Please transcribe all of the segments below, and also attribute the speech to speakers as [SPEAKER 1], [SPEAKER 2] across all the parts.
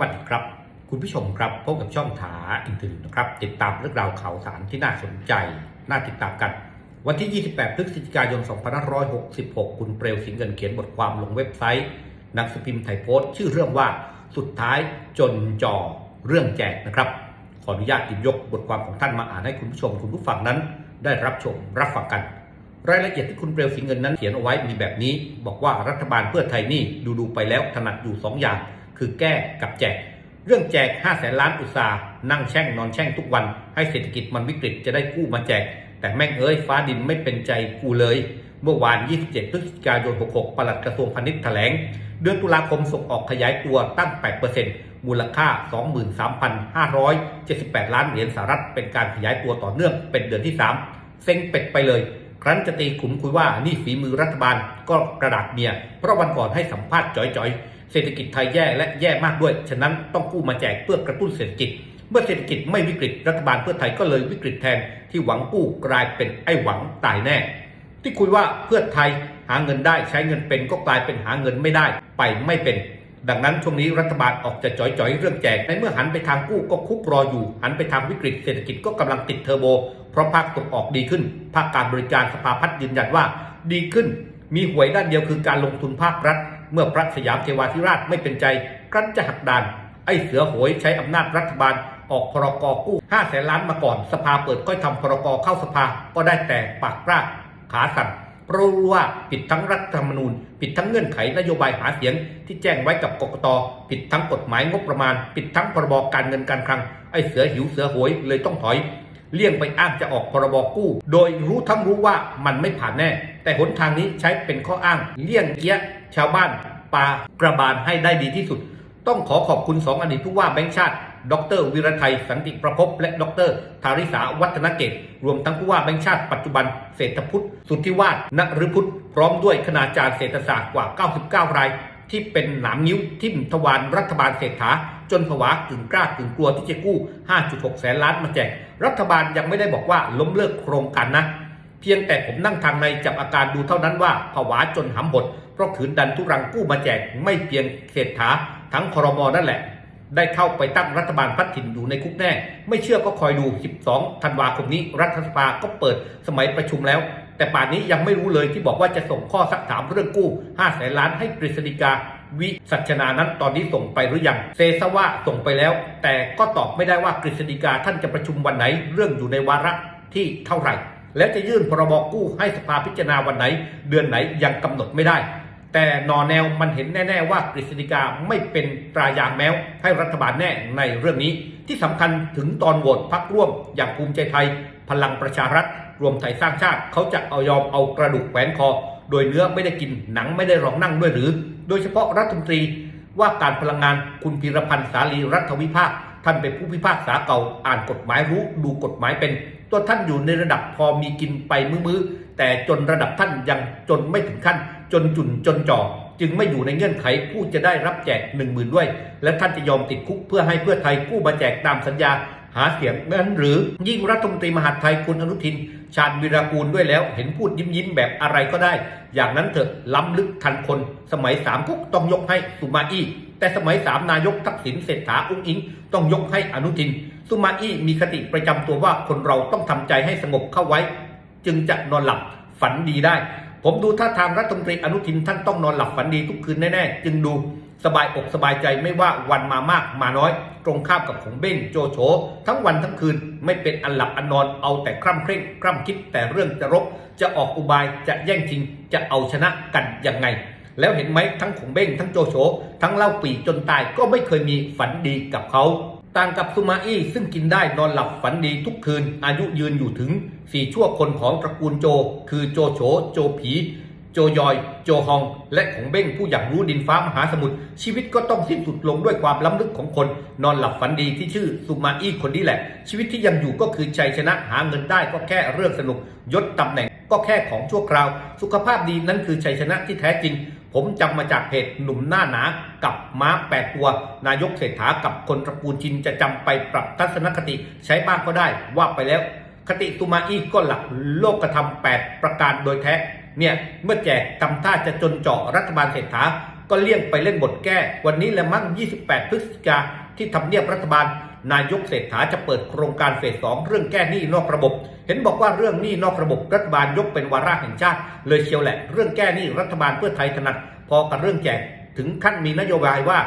[SPEAKER 1] วัสดีครับ คุณผู้ชมครับพบกับช่องถาอินเทอร์เน็ตนะครับ ติดตามเรื่องราวข่าวสารที่น่าสนใจ น่าติดตามกัน วันที่ 28 พฤศจิกายน 2566 คุณเปลวสิงห์เงินเขียนบทความลงเว็บไซต์นังสือพิมพ์ไทยโพสต์ ชื่อเรื่องว่าสุดท้ายจนจอเรื่องแจกนะครับ ขออนุญาตหยิบยกบทความของท่านมาอ่านให้คุณผู้ชมคุณผู้ฟังนั้น ได้รับชมรับฟังกัน รายละเอียดที่คุณเปลวสิงห์เงินนั้นเขียนเอาไว้มีแบบนี้ บอกว่ารัฐบาลเพื่อไทยนี่ดูดูๆไปแล้วถนัดอยู่ 2 อย่าง คือแก้กับแจก เรื่องแจก5แสนล้านอุตสาห์นั่งแช่งนอนแช่งทุกวัน ให้เศรษฐกิจมันวิกฤตจะได้กู้มาแจก แต่แม่งเอ้ยฟ้าดินไม่เป็นใจกูเลย เมื่อวาน 27 พฤศจิกายน 66 ปลัดกระทรวงพาณิชย์แถลง เดือนตุลาคมส่งออกขยายตัวตั้ง 8%มูลค่า 23,578 ล้านเหรียญสหรัฐ เป็นการขยายตัวต่อเนื่องเป็นเดือนที่ 3 เซ็งเป็ดไปเลยครั้นจะตีขุมคุยว่านี่ฝีมือรัฐบาลก็กระดาษเมีย เพราะวันก่อนให้สัมภาษณ์จ่อยๆ เศรษฐกิจไทยแย่และแย่มากด้วย ฉะนั้นต้องกู้มาแจกเพื่อกระตุ้นเศรษฐกิจ เมื่อเศรษฐกิจไม่วิกฤตรัฐบาลเพื่อไทยก็เลยวิกฤตแทนที่หวังกู้กลายเป็นไอ้หวังตายแน่ ที่คุยว่าเพื่อไทยหาเงินได้ใช้เงินเป็นก็กลายเป็นหาเงินไม่ได้ไปไม่เป็น ดังนั้นช่วงนี้รัฐบาลออกจะจ่อยๆเรื่องแจกในเมื่อหันไปทางกู้ก็คุกรออยู่ หันไปทางวิกฤตเศรษฐกิจก็กำลังติดเทอร์โบ เพราะภาคตกออกดีขึ้น ภาคการบริการสภาพัฒน์ยืนยันว่า ดีขึ้น มีหวยด้านเดียวคือการลงทุนภาครัฐเมื่อพระสยามเทวาธิราชไม่เป็นใจกรันจะหักดาน ไอ้เสือโหยใช้อำนาจรัฐบาลออกพรกกู้5แสนล้านมาก่อน สภาเปิดค่อยทำพรกเข้าสภาก็ได้แต่ปากกล้าขาสั่นเพราะรู้ว่าผิดทั้งรัฐธรรมนูญ ผิดทั้งเงื่อนไขนโยบายหาเสียง ที่แจ้งไว้กับกกตผิดทั้งกฎหมายงบประมาณ ผิดทั้งพรบการเงินการคลังไอ้เสือหิวเสือโหยเลยต้องถอย เลี่ยงไปอ้างจะออกพรบกู้ โดยรู้ทั้งรู้ว่ามันไม่ผ่านแน่ แต่หนทางนี้ใช้เป็นข้ออ้าง เลี่ยงเกี้ย ชาวบ้านปากระบาลให้ได้ดีที่สุด ต้องขอขอบคุณสองอดีตผู้ว่าแบงค์ชาติ ดรวิรไทยสันติประพบและดรธาริสาวัฒนเกตรวมทั้งผู้ว่าแบงค์ชาติปัจจุบันเศรษฐพุทธสุทธิวาฒนฤพุทธพร้อมด้วยคณาจารย์เศรษฐศาสตร์กว่า 99 รายที่เป็นหนามนิ้วทิ่มทวารรัฐบาลเศรษฐา จนผวากึ่งกล้ากึ่งกลัวที่จะกู้ 5.6 แสนล้านมาแจก รัฐบาลยังไม่ได้บอกว่าล้มเลิกโครงการนะ เพียงแต่ผมนั่งทางในจับอาการดูเท่านั้นว่าผวาจนหำหด เพราะขืนดันทุรังกู้มาแจกไม่เพียงเศรษฐาทั้งคอรมนั่นแหละ ได้เข้าไปตั้งรัฐบาลพัดถิ่นอยู่ในคุกแน่ ไม่เชื่อก็คอยดู 12 ธันวาคมนี้ รัฐสภาก็เปิดสมัยประชุมแล้ว แต่ป่านนี้ยังไม่รู้เลยที่บอกว่าจะส่งข้อสักถามเรื่องกู้5แสนล้านให้กฤษฎีกาวิสัชนานั้นตอนนี้ส่งไปหรือยัง เซซว่าส่งไปแล้ว แต่ก็ตอบไม่ได้ว่ากฤษฎีกาท่านจะประชุมวันไหน เรื่องอยู่ในวาระที่เท่าไหร่ แล้วจะยื่นพรบกู้ให้สภาพิจารณาวันไหน เดือนไหนยังกำหนดไม่ได้ แต่นอแนวมันเห็นแน่ ๆ ว่ากฤษฎีกาไม่เป็นตรายางแมวให้รัฐบาลแน่ในเรื่องนี้ ที่สำคัญถึงตอนโหวตพักร่วม อย่างภูมิใจไทย พลังประชารัฐ รวมไทยสร้างชาติ เขาจะเอายอมเอากระดูกแขวนคอ โดยเนื้อไม่ได้กินหนังไม่ได้รองนั่งด้วยหรือ โดยเฉพาะรัฐมนตรีว่าการพลังงานคุณพีรพันธ์สาลีรัฐวิภาคท่านเป็นผู้พิพากษาเก่าอ่านกฎหมายรู้ดูกฎหมายเป็น ตัวท่านอยู่ในระดับพอมีกินไปมือๆแต่จนระดับท่านยังจนไม่ถึงขั้น จนจุนจนจ่อจึงไม่อยู่ในเงื่อนไขผู้จะได้รับแจกหนึ่งหมื่นด้วย และท่านจะยอมติดคุกเพื่อให้เพื่อไทยกู้มาแจกตามสัญญาหาเสียงนั้นหรือยิ่งรัฐมนตรีมหาดไทยคุณอนุทิน ชาญวิรากูลด้วยแล้ว เห็นพูดยิ้มยิ้มแบบอะไรก็ได้ อย่างนั้นเถอะล้ำลึกทันคน สมัยสามกุกต้องยกให้สุมาอี้แต่สมัยสามนายกทักษิณเศรษฐาอุ้งอิง ต้องยกให้อนุทิน สุมาอี้มีคติประจำตัวว่าคนเราต้องทำใจให้สงบเข้าไว้ จึงจะนอนหลับฝันดีได้ ผมดูท่าทางรัฐมนตรีอนุทินท่านต้องนอนหลับฝันดีทุกคืนแน่ ๆ จึงดูสบายอกสบายใจไม่ว่าวันมามากมาน้อย ตรงข้ามกับของเบ้งโจโฉทั้งวันทั้งคืนไม่เป็นอันหลับอันนอนเอาแต่คร่ำเคร่งคร่ำคิดแต่เรื่องจะรบ จะออกอุบายจะแย่งชิงจะเอาชนะกันยังไง แล้วเห็นไหมทั้งของเบ้งทั้งโจโฉทั้งเล่าปีจนตายก็ไม่เคยมีฝันดีกับเขา ต่างกับซูมาอี้ซึ่งกินได้นอนหลับฝันดีทุกคืน อายุยืนอยู่ถึงสี่ชั่วคนของตระกูลโจ คือโจโฉโจผี โจยอย โจฮอง และของเบ้งผู้อยากรู้ดินฟ้ามหาสมุทรชีวิตก็ต้องสิ้นสุดลงด้วยความล้ำลึกของคน นอนหลับฝันดีที่ชื่อซูมาอี้คนนี้แหละ ชีวิตที่ยังอยู่ก็คือชัยชนะหาเงินได้ก็แค่เรื่องสนุกยศตำแหน่งก็แค่ของชั่วคราว สุขภาพดีนั้นคือชัยชนะที่แท้จริง ผมจำมาจากเพจหนุ่มหน้าหนากับม้าแปดตัว นายกเศรษฐากับคนตระกูลชินจะจำไปปรับทัศนคติใช้บ้างก็ได้ว่าไปแล้ว คติตุมาอีก็หลักโลกธรรม8ประการโดยแท้ เนี่ยเมื่อแจกทำท่าจะจนเจาะรัฐบาลเศรษฐาก็เลี่ยงไปเล่นบทแก้ วันนี้และมั้ง28 พฤศจิกาที่ทำเนียบรัฐบาล นายกเศรษฐาจะเปิดโครงการเฟสสองเรื่องแก้หนี้นอกระบบ เห็นบอกว่าเรื่องหนี้นอกระบบรัฐบาลยกเป็นวาระแห่งชาติ เลยเชียวแหละ เรื่องแก้หนี้รัฐบาลเพื่อไทยถนัดพอกับเรื่องแจกถึงขั้นมีนโยบายว่า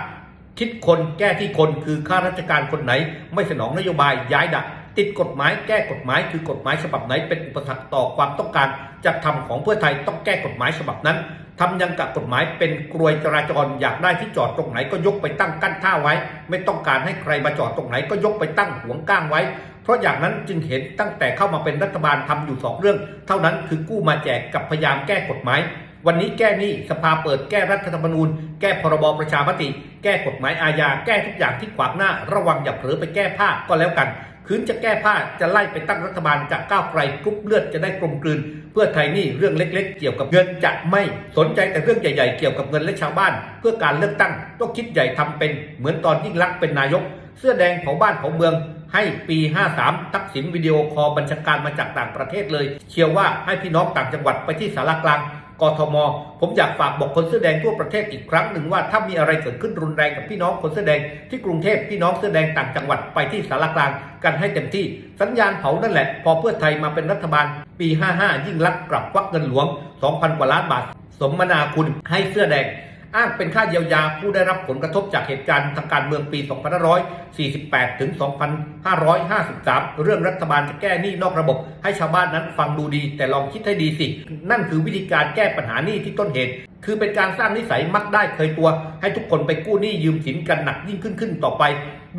[SPEAKER 1] คิดคนแก้ที่คนคือข้าราชการคนไหน ไม่สนองนโยบายย้ายดักติดกฎหมายแก้กฎหมายคือกฎหมายฉบับไหนเป็นอุปสรรคต่อความต้องการจะทำของเพื่อไทยต้องแก้กฎหมายฉบับนั้น ทำยังกับกฎหมายเป็นกรวยจราจรอยากได้ที่จอดตรงไหนก็ยกไปตั้งกั้นท่าไว้ ไม่ต้องการให้ใครมาจอดตรงไหนก็ยกไปตั้งหวงก้างไว้ เพราะอย่างนั้นจึงเห็นตั้งแต่เข้ามาเป็นรัฐบาลทำอยู่สองเรื่อง เท่านั้นคือกู้มาแจกกับพยายามแก้กฎหมาย วันนี้แก้นี้สภาเปิดแก้รัฐธรรมนูญ แก้พรบประชามติ แก้กฎหมายอาญาแก้ทุกอย่างที่ขวางหน้า ระวังอย่าเผลอไปแก้ผ้าก็แล้วกัน คืนจะแก้ผ้าจะไล่ไปตั้งรัฐบาลจากก้าวไกลกรุ๊ปเลือดจะได้กลมกลืน เพื่อไทยนี่เรื่องเล็ก ๆ เกี่ยวกับเงินจะไม่สนใจแต่เรื่องใหญ่ๆ เกี่ยวกับเงินและชาวบ้าน เพื่อการเลือกตั้งต้องคิดใหญ่ทำเป็นเหมือนตอนยิ่งรักษณ์เป็นนายก เสื้อแดงเผาบ้านเผาเมืองให้ปี 53 ทักษิณวิดีโอคอลบัญชาการมาจากต่างประเทศเลย เชียวว่าให้พี่น้องต่างจังหวัดไปที่สารกลาง กทม ผมอยากฝากบอกคนเสื้อแดงทั่วประเทศอีกครั้งหนึ่งว่าถ้ามีอะไรเกิดขึ้นรุนแรงกับพี่น้องคนเสื้อแดงที่กรุงเทพพี่น้องเสื้อแดงต่างจังหวัดไปที่สารกลางกันให้เต็มที่ สัญญาณเผานั่นแหละ พอเพื่อไทยมาเป็นรัฐบาล ปี 55 ยิ่งลักกลับควักเงินหลวง 2,000 กว่าล้านบาท สมนาคุณให้เสื้อแดง อ้างเป็นค่าเยียวยาผู้ได้รับผลกระทบจากเหตุการณ์ทางการเมืองปี 2548 ถึง 2553 เรื่องรัฐบาลจะแก้หนี้นอกระบบ ให้ชาวบ้านนั้นฟังดูดี แต่ลองคิดให้ดีสิ นั่นคือวิธีการแก้ปัญหาหนี้ที่ต้นเหตุ คือเป็นการสร้างนิสัยมักได้เคยตัว ให้ทุกคนไปกู้หนี้ยืมสินกันหนักยิ่งขึ้นขึ้นต่อไป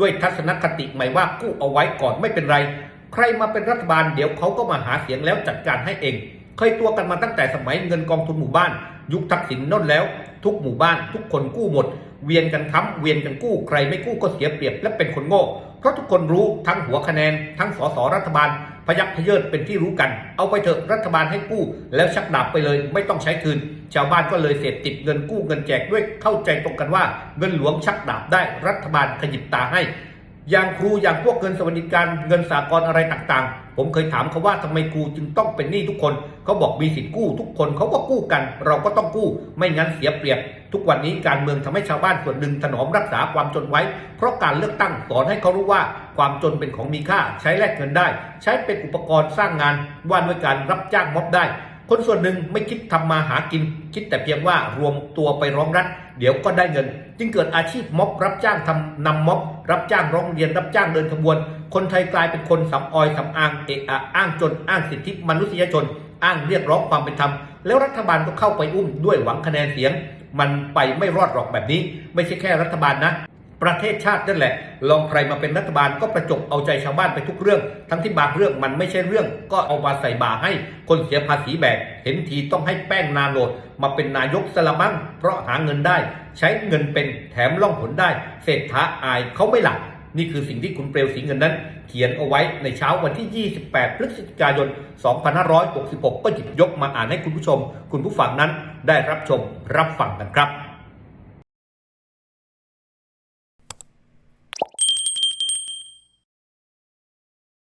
[SPEAKER 1] ด้วยทัศนคติใหม่ว่ากู้เอาไว้ก่อนไม่เป็นไร ใครมาเป็นรัฐบาลเดี๋ยวเขาก็มาหาเสียงแล้วจัดการให้เอง เคยตัวกันมาตั้งแต่สมัยเงินกองทุนหมู่บ้าน ยุคทักษิณนนแล้ว ทุกหมู่บ้าน ทุกคนกู้หมด เวียนกันค้ำเวียนกันกู้ใครไม่กู้ก็เสียเปรียบและเป็นคนโง่ เพราะทุกคนรู้ทั้งหัวคะแนน ทั้งสสรัฐบาล พยักพยเยิดเป็นที่รู้กัน เอาไปเถอะรัฐบาลให้กู้ แล้วชักดาบไปเลยไม่ต้องใช้คืน ชาวบ้านก็เลยเสพติดเงินกู้เงินแจกด้วยเข้าใจตรงกันว่า เงินหลวงชักดาบได้รัฐบาลขยิบตาให้ อย่างครูอย่างพวกเงินสวัสดิการเงินสากลอะไรต่างๆ ผมเคยถามเขาว่าทำไมครูจึงต้องเป็นหนี้ทุกคน เขาบอกมีสิทธิกู้ทุกคนเขาก็กู้กัน เราก็ต้องกู้ ไม่งั้นเสียเปรียบ ทุกวันนี้การเมืองทำให้ชาวบ้านส่วนหนึ่งถนอมรักษาความจนไว้ เพราะการเลือกตั้งสอนให้เขารู้ว่า ความจนเป็นของมีค่า ใช้แลกเงินได้ ใช้เป็นอุปกรณ์สร้างงานว่าด้วยการรับจ้างม็อบได้ คนส่วนหนึ่งไม่คิดทำมาหากิน คิดแต่เพียงว่ารวมตัวไปร้องรัฐเดี๋ยวก็ได้เงิน จึงเกิดอาชีพม็อบรับจ้างทำนำม็อบรับจ้างร้องเรียนรับจ้างเดินขบวน คนไทยกลายเป็นคนสำออยสำอางเอะอะอ้างจนอ้างสิทธิมนุษยชน อ้างเรียกร้องความเป็นธรรมแล้วรัฐบาลก็เข้าไปอุ้มด้วยหวังคะแนนเสียง มันไปไม่รอดหรอกแบบนี้ ไม่ใช่แค่รัฐบาลนะ ประเทศชาตินั่นแหละ ลองใครมาเป็นรัฐบาลก็ประจบเอาใจชาวบ้านไปทุกเรื่อง ทั้งที่บางเรื่องมันไม่ใช่เรื่อง ก็เอามาใส่บาให้คนเสียภาษีแบก เห็นทีต้องให้แป้งนาโนดมาเป็นนายกสละมั่งเพราะหาเงินได้ ใช้เงินเป็นแถมล่องหนได้ เศรษฐาอายเขาไม่หลัก นี่คือสิ่งที่คุณเปลวสีเงินนั้น เขียนเอาไว้ในเช้าวันที่ 28 พฤศจิกายน 2566 ก็หยิบยกมาอ่านให้คุณผู้ชม คุณผู้ฟังนั้นได้รับชมรับฟังกันครับ